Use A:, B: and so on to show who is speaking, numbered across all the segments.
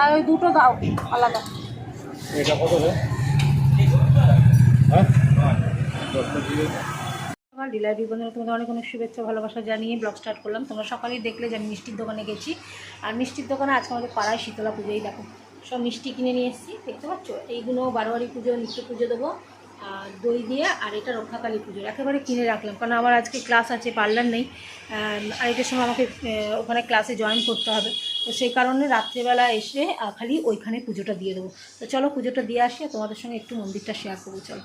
A: আর ওই দুটো দাও আলাদা।
B: এটা কত হ্যাঁ?
A: আমার ডিলারি বন্ধুরা তোমাদের অনেক অনেক শুভেচ্ছা ভালোবাসা জানিয়ে ব্লগ স্টার্ট করলাম। তোমরা সকালেই দেখলে যে আমি মিষ্টির দোকানে গেছি। আর মিষ্টির দোকানে আজকে আমাদের পাড়ায় শীতলা পুজোই দেখো। সব মিষ্টি কিনে নিয়ে এসেছি দেখতে পাচ্ছ? এইগুলো বারোয়ারি পুজো নিত্য পুজো দেবো। দই দিয়ে আর এটা রক্ষাকালী পুজোর। একেবারে কিনে রাখলাম কারণ আমার আজকে ক্লাস আছে পার্লার নেই। আরেকটার সময় আমাকে ওখানে ক্লাসে জয়েন করতে হবে। তো সেই কারণে রাত্রেবেলা এসে খালি ওইখানে পুজোটা দিয়ে দেবো। তো চলো পুজোটা দিয়ে আসি তোমাদের সঙ্গে একটু মন্দিরটা শেয়ার করব চলো।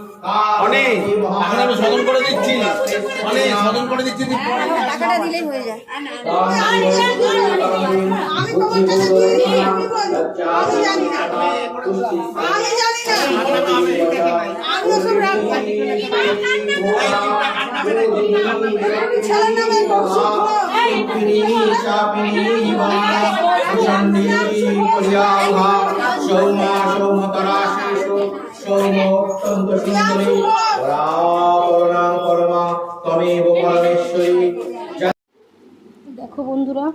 C: অনেক
D: এখন আমি সদন করে দিচ্ছি অনেক সদন করে দিচ্ছি
A: টাকাটা দিলেই হয়ে যায়
C: সৌমা সৌমতরাশেষু
A: দেখো বন্ধুরা,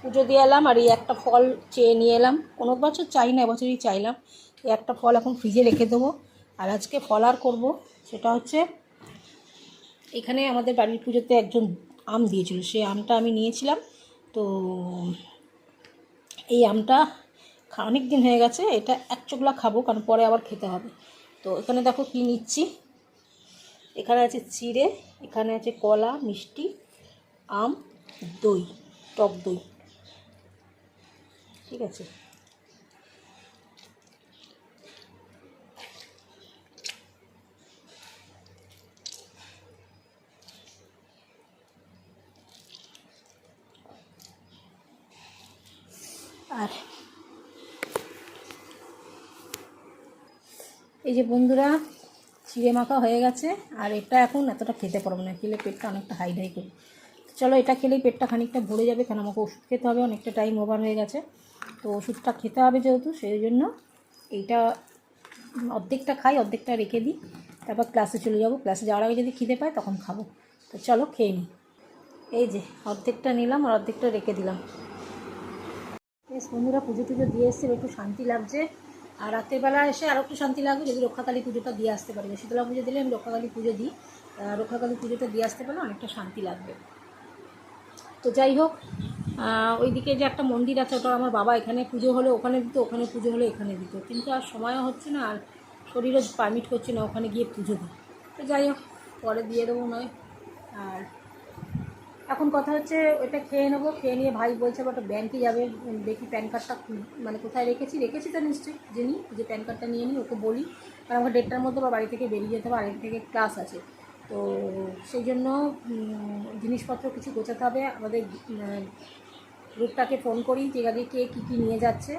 A: পুজো দিয়ে এলাম আর এই একটা ফল চেয়ে নিয়ে এলাম। কোনো বছর চাই না, এবছরই চাইলাম। এই একটা ফল এখন ফ্রিজে রেখে দেবো। আর আজকে ফল আর করব, সেটা হচ্ছে এখানে আমাদের বাড়ির পুজোতে একজন আম দিয়েছিল। সেই আমটা আমি নিয়েছিলাম। তো এই আমটা অনেক দিন হয়ে গেছে, এটা এক চোখলা খাব, কারণ পরে আবার খেতে হবে। তো এখানে দেখো কি নিচ্ছি। এখানে আছে চিড়ে, এখানে আছে কলা, মিষ্টি, আম, দই, টক দই। ঠিক আছে? আর এই যে বন্ধুরা, চিড়ে মাখা হয়ে গেছে, আর এটা এখন এতটা খেতে পারব না, খেলে পেটটা অনেকটা হাই হাই করে। চলো, এটা খেলেই পেটটা খানিকটা ভরে যাবে, কেন আমাকে ওষুধ খেতে হবে, অনেকটা টাইম ওভার হয়ে গেছে। তো ওষুধটা খেতে হবে যেহেতু, সেই জন্য এইটা অর্ধেকটা খাই, অর্ধেকটা রেখে দিই। তারপর ক্লাসে চলে যাব। ক্লাসে যাওয়ার আগে যদি খিদে পায়, তখন খাব। তো চলো, খেয়ে নিই এই যে, অর্ধেকটা নিলাম আর অর্ধেকটা রেখে দিলাম। বেশ বন্ধুরা, পুজো টুজো দিয়ে এসছে একটু শান্তি লাগছে। আর রাতের বেলা এসে আরও একটু শান্তি লাগবে যদি রক্ষাকালী পুজোটা দিয়ে আসতে পারি। শীতলা পুজো দিলে আমি রক্ষাকালী পুজো দিই। রক্ষাকালী পুজোটা দিয়ে আসতে পারলে অনেকটা শান্তি লাগবে। তো যাই হোক ওইদিকে যে একটা মন্দির আছে, ওটা আমার বাবা এখানে পুজো হলে ওখানে দিত, ওখানে পুজো হলে এখানে দিত। কিন্তু আর সময়ও হচ্ছে না, আর শরীরও পারমিট করছে না, ওখানে গিয়ে পুজো দিই। তো যাই হোক, পরে দিয়ে দেবো নয়। আর এখন কথা হচ্ছে ওটা খেয়ে নেব, খেয়ে নিয়ে ভাই বলছে ওটা ব্যাংকে যাবে দেখি প্যান কার্ডটা মানে কোথায় রেখেছি রেখেছি তো নিশ্চয়ই, জেনি, যে প্যান কার্ডটা নিয়ে নিই ওকে বলি। কারণ আমাকে দেড়টার মধ্যে বা বাড়ি থেকে বেরিয়ে যেতে হবে আড়াই থেকে ক্লাস আছে। তো সেই জন্য জিনিসপত্র কিছু গোছাতে হবে, আমাদের গ্রুপটাকে ফোন করি, যে আগে কে কী কী নিয়ে যাচ্ছে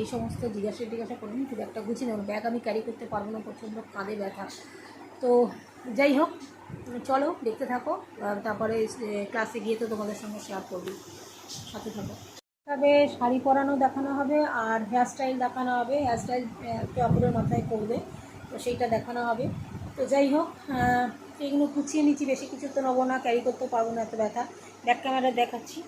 A: এই সমস্ত জিজ্ঞাসা জিজ্ঞাসা করে খুব একটা গুছিয়ে নেব ব্যাগ আমি ক্যারি করতে পারব না, প্রচণ্ড কাঁধে ব্যথা। তো যাই হোক চলো, দেখতে থাকো। তারপরে ক্লাসে গিয়ে তো তোমাদের সঙ্গে শেয়ার করবি। সাথে থাকো। তবে শাড়ি পরানো দেখানো হবে, আর হেয়ার স্টাইল দেখানো হবে। হেয়ার স্টাইল কাপড়ের মাথায় করবে তো সেইটা দেখানো হবে। তো যাই হোক এইগুলো গুছিয়ে নিচ্ছি, বেশি কিছু তো নেব না ক্যারি করতে পারব না, এত ব্যথা। ব্যাক ক্যামেরা দেখাচ্ছি।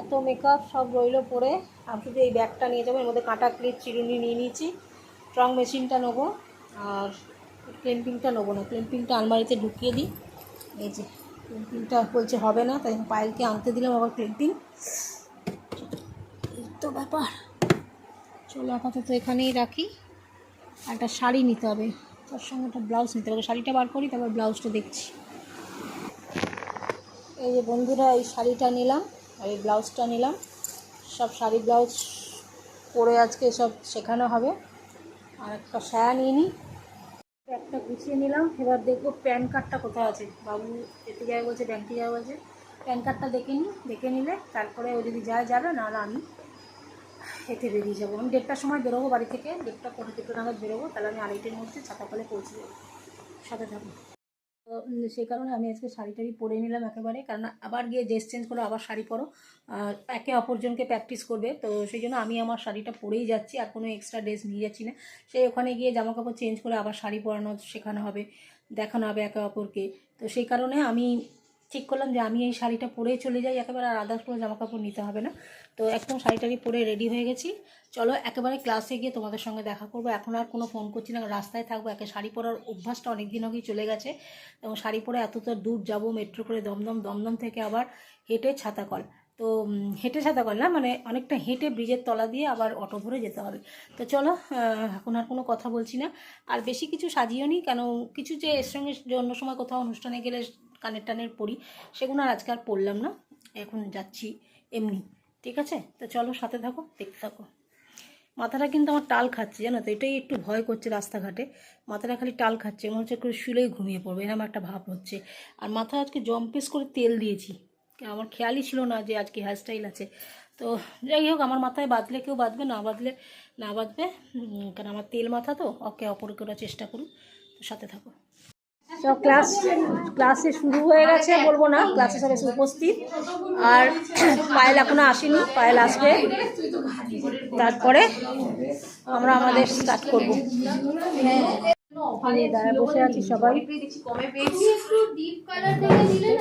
A: এত মেকআপ সব রইল পরে। আমি শুধু এই ব্যাগটা নিয়ে যাব, এর মধ্যে কাঁটা ক্লিপ চিরুনি নিয়ে নিয়েছি। স্ট্রং মেশিনটা নেব, আর ক্লেম্পিংটা নেব না। ক্লেম্পিংটা আলমারিতে ঢুকিয়ে দিই। এই যে, ক্লেম্পিংটা বলছে হবে না, তাই পায়েলকে আনতে দিলাম আবার ক্লেম্পিং। এই তো ব্যাপার। চলো আপাতত এখানেই রাখি। একটা শাড়ি নিতে হবে। তার সঙ্গে একটা ব্লাউজ নিতে হবে। শাড়িটা বার করি, তারপর ব্লাউজটা দেখছি। এই যে বন্ধুরা, এই শাড়িটা নিলাম, আর এই ব্লাউজটা নিলাম। সব শাড়ি ব্লাউজ পরে আজকে সব শেখানো হবে। আর একটা সায়া নিয়ে নিই। ব্যাগটা গুছিয়ে নিলাম, এবার দেখব প্যান কার্ডটা কোথায় আছে। বাবু এতে যাবে বলছে, ব্যাংকে যাবে বলছে। প্যান কার্ডটা দেখে নিই দেখে নিলে তারপরে ও যদি যায়, যাবে, নাহলে আমি হেঁটে বেরিয়ে যাব। আমি দেড়টার সময় বেরোবো বাড়ি থেকে, দেড়টা পনেরো দুটো নাগাদ বেরোবো, তাহলে আমি আড়াইটের মধ্যে ছাতাপালে পৌঁছে যাব। সাথে থাকব তো সেই কারণে আমি আজকে শাড়ি টাড়ি পরে নিলাম একেবারে। কারণ আবার গিয়ে ড্রেস চেঞ্জ করো, আবার শাড়ি পরো। একে অপরজনকে প্র্যাকটিস করবে। তো সেই জন্য আমি আমার শাড়িটা পরেই যাচ্ছি, আর কোনো এক্সট্রা ড্রেস নিয়ে যাচ্ছি না। সেই ওখানে গিয়ে জামা কাপড় চেঞ্জ করে আবার শাড়ি পরানো, শেখানো হবে, দেখানো হবে একে অপরকে। তো সেই কারণে আমি ঠিক করলাম যে আমি এই শাড়িটা পরেই চলে যাই, একেবারে আর আদার্স কোনো জামা কাপড় নিতে হবে না। তো একদম শাড়ি টাড়ি পরে রেডি হয়ে গেছি। চলো একেবারে ক্লাসে গিয়ে তোমাদের সঙ্গে দেখা করব। এখন আর কোনো ফোন করছি না, রাস্তায় থাকব। একে শাড়ি পরার অভ্যাসটা অনেক দিন আগেই চলে গেছে। এবং শাড়ি পরে এতটা দূর যাব মেট্রো করে দমদম দমদম থেকে আবার হেঁটে ছাতাকল। তো হেঁটে ছাতাকল না? মানে অনেকটা হেঁটে ব্রিজের তলা দিয়ে আবার অটো ধরে যেতে হবে। তো চলো এখন আর কোনো কথা বলছি না। আর বেশি কিছু সাজিও নি, কেন কিছু যে এর সঙ্গে যে অন্য সময় কোথাও অনুষ্ঠানে গেলে কানের টানের পরি, সেগুলো আর আজকে আর পড়লাম না। এখন যাচ্ছি এমনি, ঠিক আছে? তো চলো সাথে থাকো, দেখতে থাকো। মাথাটা কিন্তু আমার টাল খাচ্ছে, জানো তো? এটাই একটু ভয় করছে রাস্তাঘাটে। মাথাটা খালি টাল খাচ্ছে, মনে হচ্ছে করে শুলেই ঘুমিয়ে পড়বে এরকম একটা ভাব হচ্ছে। আর মাথায় আজকে জম্পেস করে তেল দিয়েছি। আমার খেয়ালই ছিল না যে আজকে হেয়ারস্টাইল আছে। তো যাই হোক, আমার মাথায় বাঁধলে কেউ বাঁধবে, না বাঁধলে, না বাঁধবে কারণ আমার তেল মাথা তো, ওকে অপরকে ওরা চেষ্টা করুক। তো সাথে থাকো। সব ক্লাস ক্লাসে শুরু হয়ে গেছে বলব না ক্লাসে সব এসে উপস্থিত। আর পায়েল এখনও আসেনি পায়েল আসবে। তারপরে আমরা আমাদের স্টার্ট করব। দাঁড়ায় বসে আছি সবাই।
E: একটু ডিপ কালার দেখে দিলে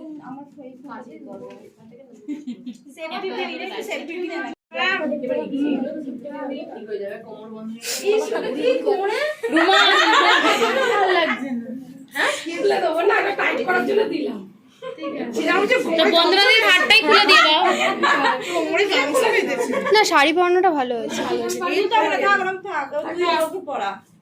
E: না মানে
F: ওই জায়গাগুলো ডাম
E: হ্যাঁ ওগুলো করে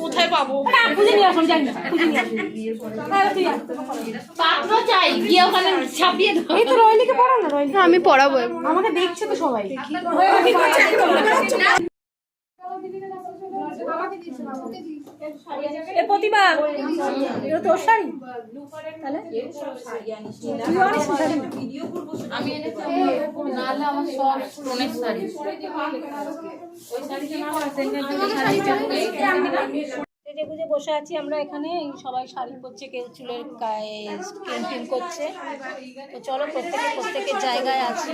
A: কোথায় পাবো? খুঁজে নিয়ে আসুন যাই না খুঁজে নিয়ে আসুন। হ্যাঁ চাই গিয়ে ওখানে ছাপিয়ে দাও। এই তো রয়লিকে পড়া না রয়লি
G: আমি পড়াবো।
A: আমাকে দেখছে তো সবাই। এ প্রতিভা এটা তোর শাড়ি? তাহলে? শাড়ি
F: আমি নাহলে আমার সব স্টোনের শাড়ি।
A: সেজে গুজে বসে আছি আমরা এখানে। সবাই শাড়ি পরছে কেউ চুলের গায়ে করছে। তো চলো প্রত্যেকে প্রত্যেকের জায়গায় আছি।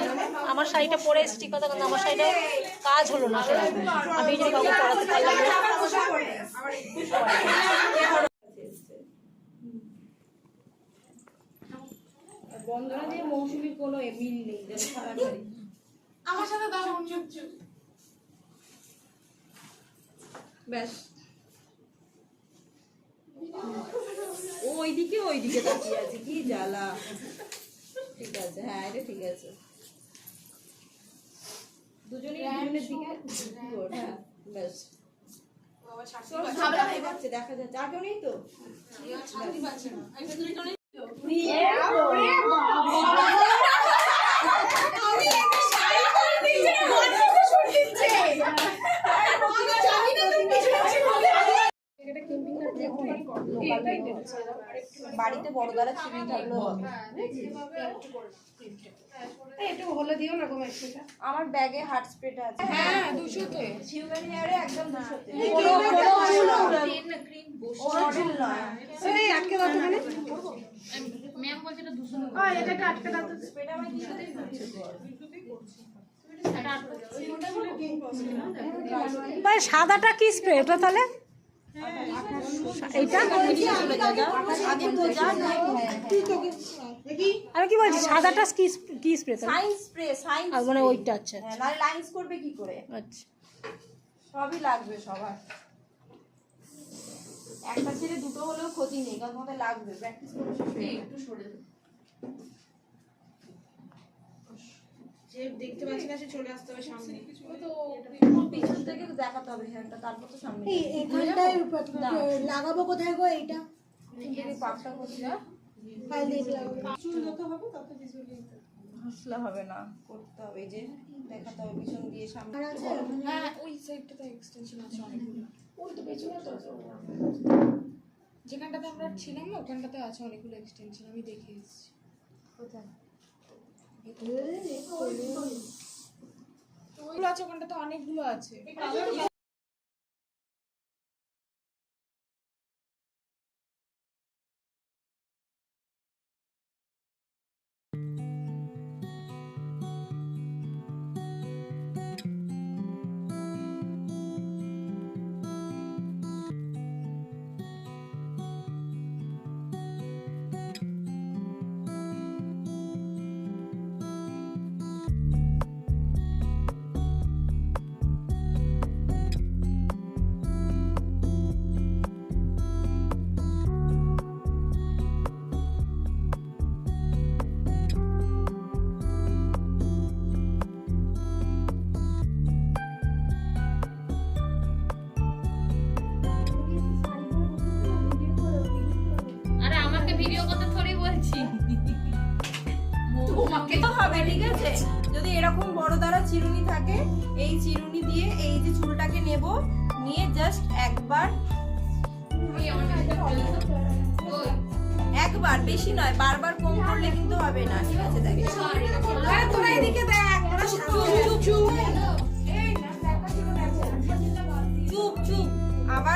A: আমার শাড়িটা পরে এসেছি কথা কিন্তু আমার শাড়িটা কাজ হলো না। সেরকম আমি যদি কাউকে পড়াতে পারলাম না।
H: ও ওইদিকে ওইদিকে তাকিয়ে আছে কি জ্বালা। ঠিক আছে হ্যাঁ এটা ঠিক আছে। দুজনেই দুজনের দিকে হ্যাঁ ব্যাস। দেখা যাচ্ছে আর কেউ নেই তো? বাড়িতে বড় দ্বারা চিনি থাকলেও হবে। আমার ব্যাগে হার্ট স্প্রেটা আছে। হ্যাঁ দুশোতে। হিউম্যান হেয়ারে একদম দুশোতে কোনো কোনো চুল উড়াবে কোনো চুল নয় সেই আটকে দাও তো মানে।
F: ম্যাম বলছে এটা দুশো
H: এটা আটকে দাও তো। স্প্রেটা আমি দুশোতেই করছি?
A: ভাই সাদাটা কি স্প্রে? এটা তাহলে? আমি কি বলছি সাদাটা কি কি স্প্রে
H: সাইন্স স্প্রে সাইন্স
A: আর মানে ওইটা আচ্ছা
H: নাহলে লাইন্স করবে কি করে?
A: আচ্ছা।
H: সবই লাগবে সবার। একটা ছেড়ে দুটো হলেও ক্ষতি নেই কারণ তোমাদের লাগবে। প্র্যাকটিস করে হয়ে।
F: একটু সরে।
H: যে দেখতে পাচ্ছি না সে চলে আসতে হবে সামনে।
F: তো
H: পিছন থেকে দেখাতে হবে হ্যান্ডটা তারপর তো সামনে।
I: এই এখানটায় লাগাবো কোথায় গো এইটা?
H: এই পাকটা হাসলে হবে না করতে হবে এই যে দেখাতে হবে পিছন দিয়ে সামনে।
I: আছে?
F: হ্যাঁ ওই এক্সটেনশন আছে অনেকগুলো। ওই তো পেছনে তো আছে। যেখানটাতে আমরা ছিলাম না ওখানটাতে আছে অনেকগুলো এক্সটেনশন আমি দেখে এসেছি।
H: কোথায়?
F: আছে ওখানটাতে অনেকগুলো আছে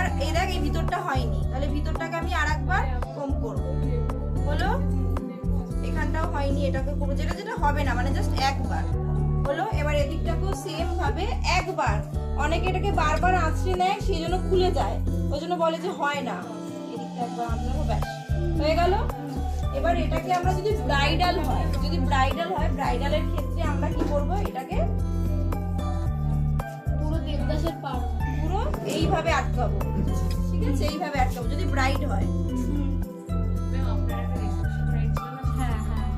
H: আবার এই দেখ এই ভিতরটা হয়নি। তাহলে ভিতরটাকে আমি আরেকবার কম করব। হলো? এখানটাও হয়নি, এটাকে করব। যেটা যেটা হবে না মানে জাস্ট একবার। হলো? এবার এদিকটাকেও সেম ভাবে একবার। অনেকে এটাকে বারবার আঁচড়ে নেয়, সেই জন্য খুলে যায়। ওই জন্য বলে যে হয় না। এদিকটা একবার হয়ে গেল? এবার এটাকে আমরা যদি ব্রাইডাল হয়, যদি ব্রাইডাল হয় ব্রাইডালের ক্ষেত্রে আমরা কি করব? এটাকে
G: পুরো দেবদাসের পুরো
H: এইভাবে আটকাবো। ঠিক আছে? এইভাবে আটকাবো যদি ব্রাইড হয়। হ্যাঁ হ্যাঁ।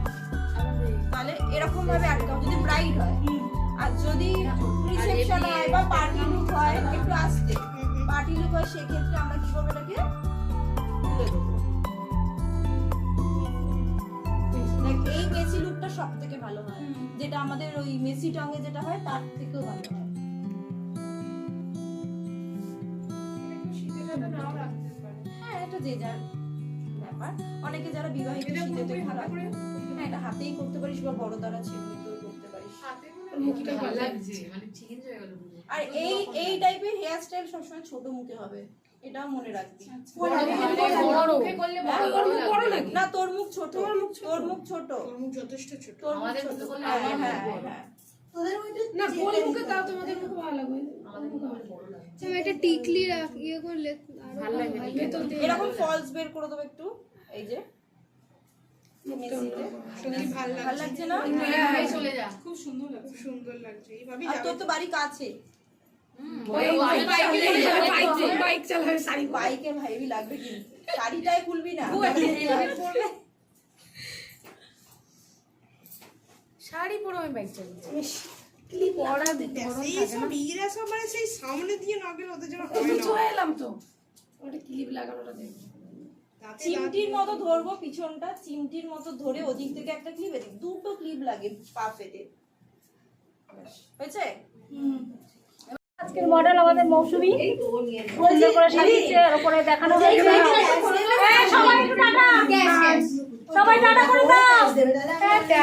H: তাহলে এরকম ভাবে আটকাবো যদি ব্রাইড হয়। আর যদি রিসেপশন হয় বা পার্টি লুক হয় একটু আসতে। পার্টি লুক হয় সেক্ষেত্রে আমরা কি করব এটাকে? তুলে দেবো। এই মেসি লুকটা সব থেকে ভালো হয়। যেটা আমাদের ওই মেসি টঙ্গে যেটা হয় তার থেকেও ভালো হয়। যে যার ব্যাপার। অনেকে যারা বিবাহিত খারাপ হ্যাঁ এটা হাতেই করতে পারিস বা বড় দ্বারা ছিন্নিতেও করতে পারিস।
F: মুখটা ভালো লাগছে। মানে চেঞ্জ হয়ে গেল
H: আর এই এই টাইপের হেয়ার স্টাইল সবসময় ছোট মুখে হবে। এটাও মনে রাখবি।
F: বড় মুখে করলে বড় বড় লাগে।
H: না তোর মুখ ছোট। তোর মুখ ছোট।
F: তোর মুখ যথেষ্ট ছোট।
H: তোর
F: আমাদের
H: হ্যাঁ, হ্যাঁ। হ্যাঁ।
F: না গোল মুখে তাও তোমাদের মুখে
G: আমি একটা টিকলি রাখ ইয়ে করলে
F: ভালো ভেতর
H: এরকম ফলস বের করে দেবো একটু এই যে।
F: ভালো
H: ভালো লাগছে? না?
F: হ্যাঁ চলে যা।
I: খুব সুন্দর লাগছে সুন্দর লাগছে। এইভাবে
H: তোর তো বাড়ি কাছে।
F: বাইক চালাবে শাড়ি
H: বাইকে ভাইবি লাগবে কিন্তু। শাড়িটাই খুলবি না।
F: শাড়ি পরে আমি বাইক চালাচ্ছি
I: এইসব ইরা সব মানে সেই সামনে দিয়ে না গেলে ওদের জন্য
F: চলে এলাম তো ওটা ক্লিপ লাগানোটা দেখব
H: চিমটির মতো ধরবো পিছনটা চিমটির মতো ধরে ওদিক থেকে একটা ক্লিপ এদিক দুটো ক্লিপ লাগে পা পেতে হয়েছে
A: আজকের মডেল আমাদের মৌসুমি সুন্দর করে সাজিয়েছে আর দেখানো হয়েছে সবাই টাটা সবাই টাটা করে দাও টাটা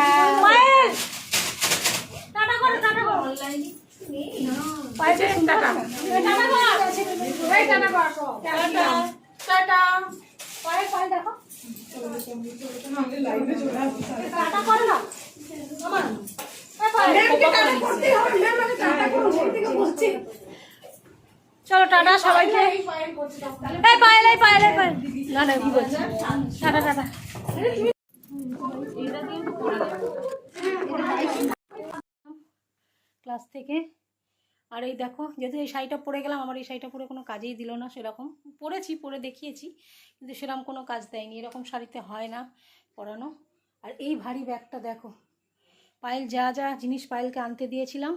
A: চলো টাটা সবাইকে। এই পায়েল এই পায়েল না না কি বলছি? Tata tata. ক্লাস থেকে। আর এই দেখো, যেহেতু এই শাড়িটা পরে গেলাম, আমার এই শাড়িটা পরে কোনো কাজেই দিল না সেরকম। পরেছি, পরে দেখিয়েছি, কিন্তু সেরকম কোনো কাজ দেয়নি। এরকম শাড়িতে হয় না পরানো। আর এই ভারী ব্যাগটা দেখো, পায়েল যা যা জিনিস পায়েলকে আনতে দিয়েছিলাম,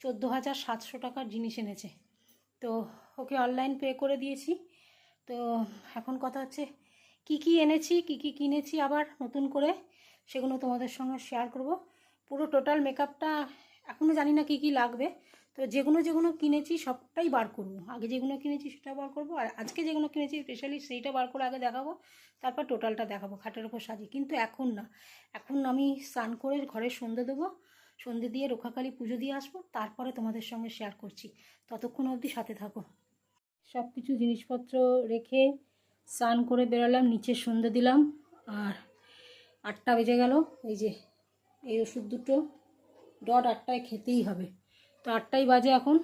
A: চোদ্দ হাজার সাতশো টাকার জিনিস এনেছে। তো ওকে অনলাইন পে করে দিয়েছি। তো এখন কথা হচ্ছে, কি কি এনেছি, কি কি কিনেছি আবার নতুন করে, সেগুলো তোমাদের সঙ্গে শেয়ার করব। পুরো টোটাল মেকআপটা এখনও জানি না কি কি লাগবে। তো যেগুলো যেগুলো কিনেছি সবটাই বার করব। আগে যেগুলো কিনেছি সেটা বার করব, আর আজকে যেগুলো কিনেছি স্পেশালি সেইটা বার করে আগে দেখাবো, তারপর টোটালটা দেখাবো, খাটের ওপর সাজিয়ে। কিন্তু এখন না, এখন আমি স্নান করে ঘরে সন্ধে দেবো, সন্ধে দিয়ে রক্ষাকালী পুজো দিয়ে আসব, তারপরে তোমাদের সঙ্গে শেয়ার করছি। ততক্ষণ অবধি সাথে থাকো। সব কিছু জিনিসপত্র রেখে স্নান করে বেরোলাম, নিচে সন্ধে দিলাম, আর আটটা বেজে গেল, এই যে, এই ওষুধ দুটো। ডট আটটায় খেতেই হবে। তো আটটাই বাজে এখন।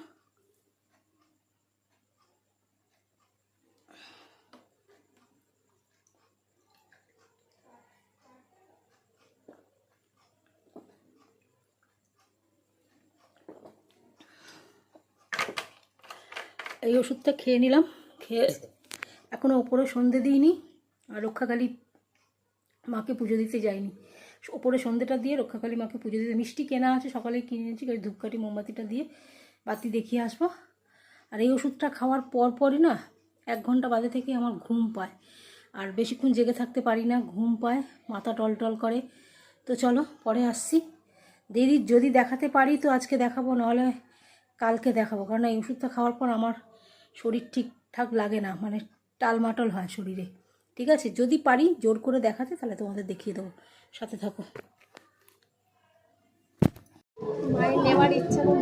A: এই ওষুধটা খেয়ে নিলাম। খেয়ে এখনও ওপরে সন্ধে দিইনি আর রক্ষাকালী মাকে পুজো দিতে যাইনি ওপরে সন্ধেটা দিয়ে রক্ষাকালী মাকে পুজো দিতে। মিষ্টি কেনা আছে, সকালে কিনেছি ওই ধূপকাঠি, মোমবাতিটা দিয়ে বাতি দেখিয়ে আসব। আর এই ওষুধটা খাওয়ার পর পরই না, এক ঘণ্টা বাদে থেকে আমার ঘুম পায়। আর বেশিক্ষণ জেগে থাকতে পারি না, ঘুম পায়, মাথা টলটল করে। তো চলো, পরে আসছি। দিদি, যদি দেখাতে পারি তো আজকে দেখাবো, নাহলে কালকে দেখাবো। কারণ এই ওষুধটা খাওয়ার পর আমার শরীর ঠিকঠাক লাগে না মানে টালমাটল হয় শরীরে। ঠিক আছে? যদি পারি, জোর করে দেখাতে, তাহলে তোমাদের দেখিয়ে দেবো। সাথে থাকো।
E: মায়ের নেওয়ার ইচ্ছা তো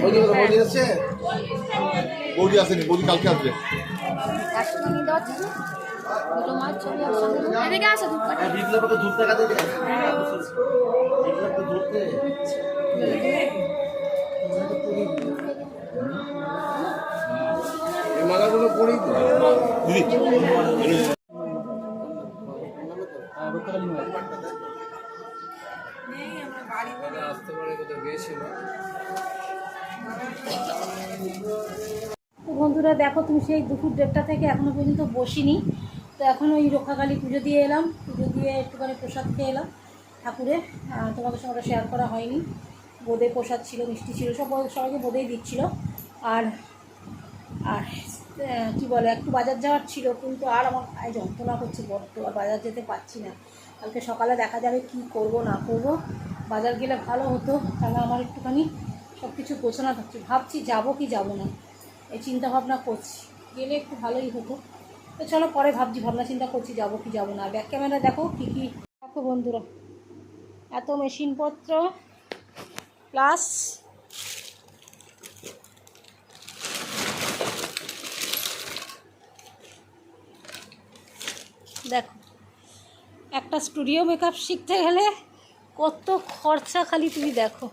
D: বৌদি কোথায়? বৌদি আসেনি বৌদি কালকে আসবে।
E: একসঙ্গে নিয়ে দেওয়ার
A: বন্ধুরা, দেখো তুমি সেই দুপুর দেড়টা থেকে এখনও পর্যন্ত বসিনি। তো এখন ওই রক্ষাকালী পুজো দিয়ে এলাম। পুজো দিয়ে একটুখানি প্রসাদ খেয়ে এলাম ঠাকুরে তোমাদের সঙ্গে শেয়ার করা হয়নি। বোঁদে প্রসাদ ছিল, মিষ্টি ছিল, সব সবাইকে বোঁদেই দিচ্ছিল। আর আর কি বলে, একটু বাজার যাওয়ার ছিল, কিন্তু আর আমার পায়ে যন্ত্রণা করছে বড্ড, আর বাজার যেতে পারছি না। কালকে সকালে দেখা যাবে কি করব, না করব। বাজার গেলে ভালো হতো তাহলে আমার একটুখানি সব কিছু গোছানো থাকছে ভাবছি যাব কি যাব না, এই চিন্তা ভাবনা করছি। গেলে একটু ভালোই হতো। তো চলো পরে ভাবছি, ভাবনা চিন্তা করছি যাব কি যাব না। ব্যাক ক্যামেরা দেখো কী কী দেখো বন্ধুরা। এত মেশিনপত্র প্লাস দেখো, একটা স্টুডিও মেকআপ শিখতে গেলে কত খরচা খালি তুমি দেখো।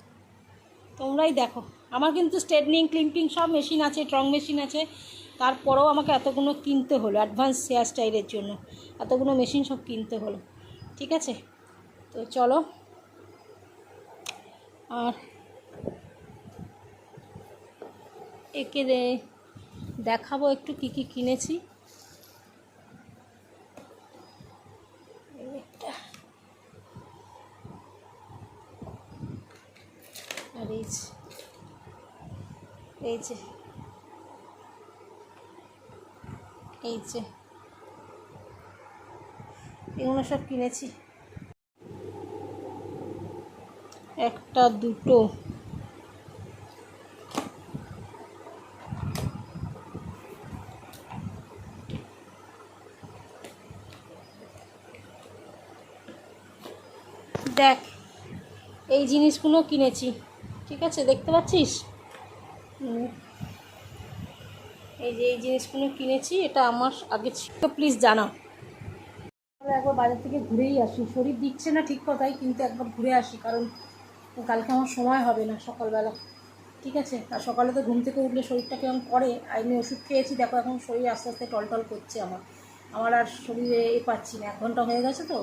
A: তোমরাই দেখো। আমার কিন্তু স্ট্রেটনিং ক্লিম্পিং সব মেশিন আছে ট্রং মেশিন আছে। তারপরেও আমাকে এতগুলো কিনতে হলো অ্যাডভান্স হেয়ার স্টাইলের জন্য। এতগুলো মেশিন সব কিনতে হলো। ঠিক আছে? তো চলো। আর একে দেখাবো একটু কি কি কিনেছি এই একটা। আর এই যে এই যে এই যে। এগুলো সব কিনেছি। একটা, দুটো। দেখ, এই জিনিসগুলো কিনেছি। ঠিক আছে? দেখতে পাচ্ছিস। এই যে এই জিনিসগুলো কিনেছি, এটা আমার আগে ছিল। প্লিজ জানাও। একবার বাজার থেকে ঘুরেই আসি। শরীর দিচ্ছে না ঠিক কথাই, কিন্তু একবার ঘুরে আসি, কারণ কালকে আমার সময় হবে না সকালবেলা। ঠিক আছে? আর সকালে তো ঘুম থেকে উঠলে শরীরটা কেমন করে? আমি ওষুধ খেয়েছি, দেখো এখন শরীর আস্তে আস্তে টলটল করছে আমার। আমার আর শরীরে এ পাচ্ছি না। এক ঘণ্টা হয়ে গেছে তো,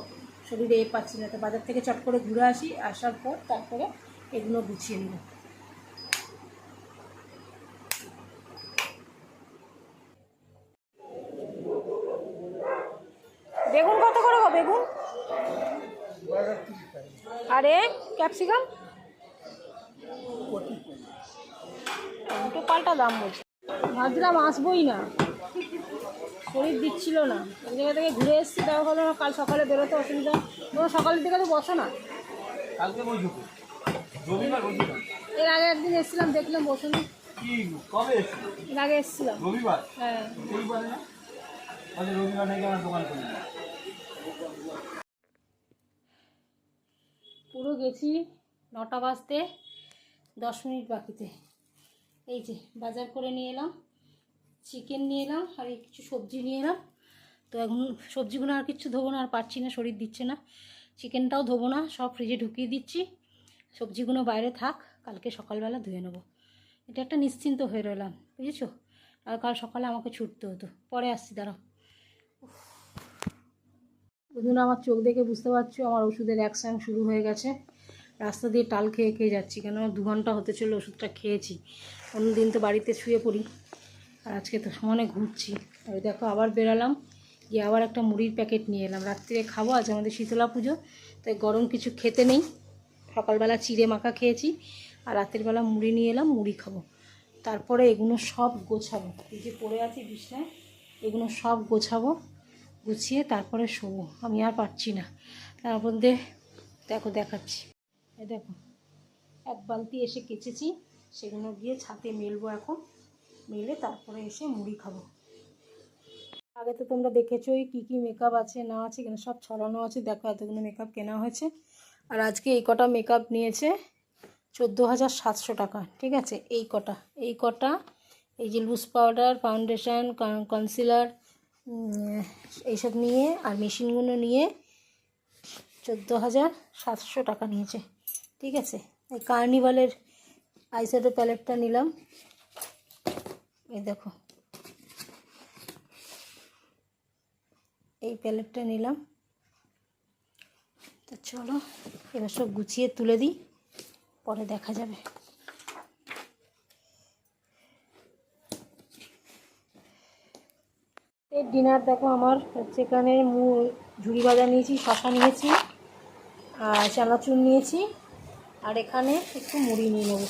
A: শরীরে এ পাচ্ছি না। তো বাজার থেকে চট করে ঘুরে আসি, আসার পর তারপরে এগুলো গুছিয়ে নেব বেগুন কত করে গো বেগুন আরে ক্যাপসিকাম? দুটো পাল্টা দাম বলছে। ভাবছিলাম আসবোই না। শরীর দিচ্ছিল না। ওই জায়গা থেকে ঘুরে এসেছি দেখা হলো না কাল সকালে বেরোতে অসুবিধা। তোমরা সকালের দিকে তো বসো না। এর আগে একদিন এসেছিলাম দেখলাম বসো না এর আগে এসেছিলাম।
D: রবিবার?
A: হ্যাঁ।
D: রবিবারে না? রবিবার নাকি আমার দোকান খুলি
A: পুরো গেছি নটা বাজতে, দশ মিনিট বাকিতে। এই যে, বাজার করে নিয়ে এলাম চিকেন নিয়ে এলাম, আর কিছু সবজি নিয়ে এলাম। তো এখন সবজিগুলো আর কিছু ধোবো না, আর পারছি না, শরীর দিচ্ছে না। চিকেনটাও ধোবো না, সব ফ্রিজে ঢুকিয়ে দিচ্ছি। সবজিগুলো বাইরে থাক, কালকে সকালবেলা ধুয়ে নেব। এটা একটা নিশ্চিন্ত হয়ে রইলাম, বুঝেছ? আর কাল সকালে আমাকে ছুটতে হতো। পরে আসছি, দাঁড়াও। বন্ধুরা, আমার চোখ দেখে বুঝতে পারছ, আমার ওষুধের অ্যাকশান শুরু হয়ে গেছে। রাস্তা দিয়ে টাল খেয়ে খেয়ে যাচ্ছি কেন দু ঘণ্টা হতে চলে ওষুধটা খেয়েছি। দিন তো বাড়িতে শুয়ে পড়ি, আর আজকে তো সমানে ঘুরছি। ওই দেখো, আবার বেরালাম, গিয়ে আবার একটা মুড়ির প্যাকেট নিয়ে এলাম। রাত্রে খাব, আজ আমাদের শীতলা পুজো, তাই গরম কিছু খেতে নেই। সকালবেলা চিড়ে মাখা খেয়েছি, আর রাতের বেলা মুড়ি নিয়ে এলাম, মুড়ি খাব। তারপরে এগুলো সব গোছাবো। এই যে পড়ে আছি বিছনায়, এগুলো সব গোছাবো। গুছিয়ে তারপরে শোবো। আমি আর পারছি না। তার মধ্যে দেখো, দেখাচ্ছি। এই দেখো, এক বালতি এসে কেচেছি, সেগুলো গিয়ে ছাতে মেলবো এখন। মেলে তারপরে এসে মুড়ি খাব। আগে তো তোমরা দেখেছোই কী কী মেকআপ আছে, না আছে, এখানে সব ছড়ানো আছে। দেখো, এতগুলো মেকআপ কেনা হয়েছে। আর আজকে এই কটা মেকআপ নিয়েছে চোদ্দ হাজার সাতশো টাকা, ঠিক আছে? এই কটা এই কটা, এই যে লুজ পাউডার ফাউন্ডেশন কনসিলার এইসব নিয়ে আর মেশিনগুলো নিয়ে চোদ্দ হাজার সাতশো টাকা নিয়েছে। ঠিক আছে? এই কার্নিভালের আইশ্যাডো প্যালেটটা নিলাম। এই দেখো। এই প্যালেটটা নিলাম। তো চলো, এবার সব গুছিয়ে তুলে দিই, পরে দেখা যাবে। ডিনার দেখো আমার, হচ্ছে এখানে মু ঝুড়ি ভাজা নিয়েছি, শশা নিয়েছি, আর চানাচুর নিয়েছি, আর এখানে একটু মুড়ি নিয়ে নেব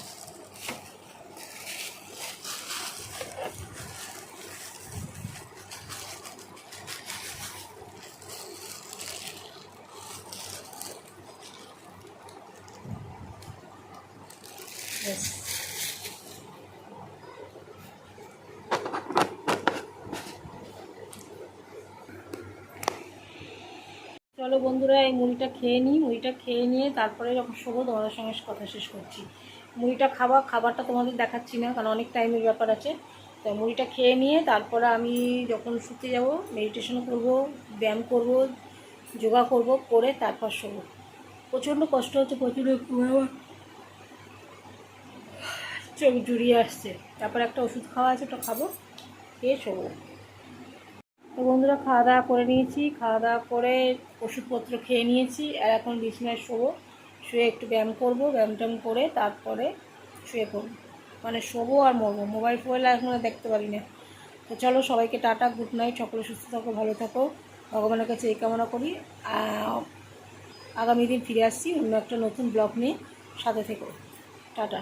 A: ব্যাস চলো বন্ধুরা এই মুড়িটা খেয়ে নিই, মুড়িটা খেয়ে নিয়ে তারপরে যখন শোবো তোমাদের সঙ্গে কথা শেষ করছি। মুড়িটা খাওয়া, খাবারটা তোমাদের দেখাচ্ছি না, কারণ অনেক টাইমের ব্যাপার আছে। তো মুড়িটা খেয়ে নিয়ে তারপরে আমি যখন শুতে যাব মেডিটেশন করব, ব্যায়াম করব, যোগা করব, করে তারপর শোবো। প্রচণ্ড কষ্ট হচ্ছে প্রচুর চোখ জুড়িয়ে আসছে। তারপর একটা ওষুধ খাওয়া আছে, ওটা খাব, খেয়ে শোবো। তো বন্ধুরা খাওয়া দাওয়া করে নিয়েছি। খাওয়া দাওয়া করে ওষুধপত্র খেয়ে নিয়েছি। আর এখন বিছানায় শোবো। শুয়ে একটু ব্যায়াম করব ব্যায়াম ট্যায়াম করে তারপরে শুয়ে পড়ব। মানে শোবো আর মরবো। মোবাইল, ফোবাইল এখন আর দেখতে পারি না। তো চলো, সবাইকে টাটা, গুড নাইট, সকলে সুস্থ থাকো, ভালো থাকো। ভগবানের কাছে এই কামনা করি। আগামী দিন ফিরে আসছি অন্য একটা নতুন ব্লগ নিয়ে। সাথে থেকো। টাটা।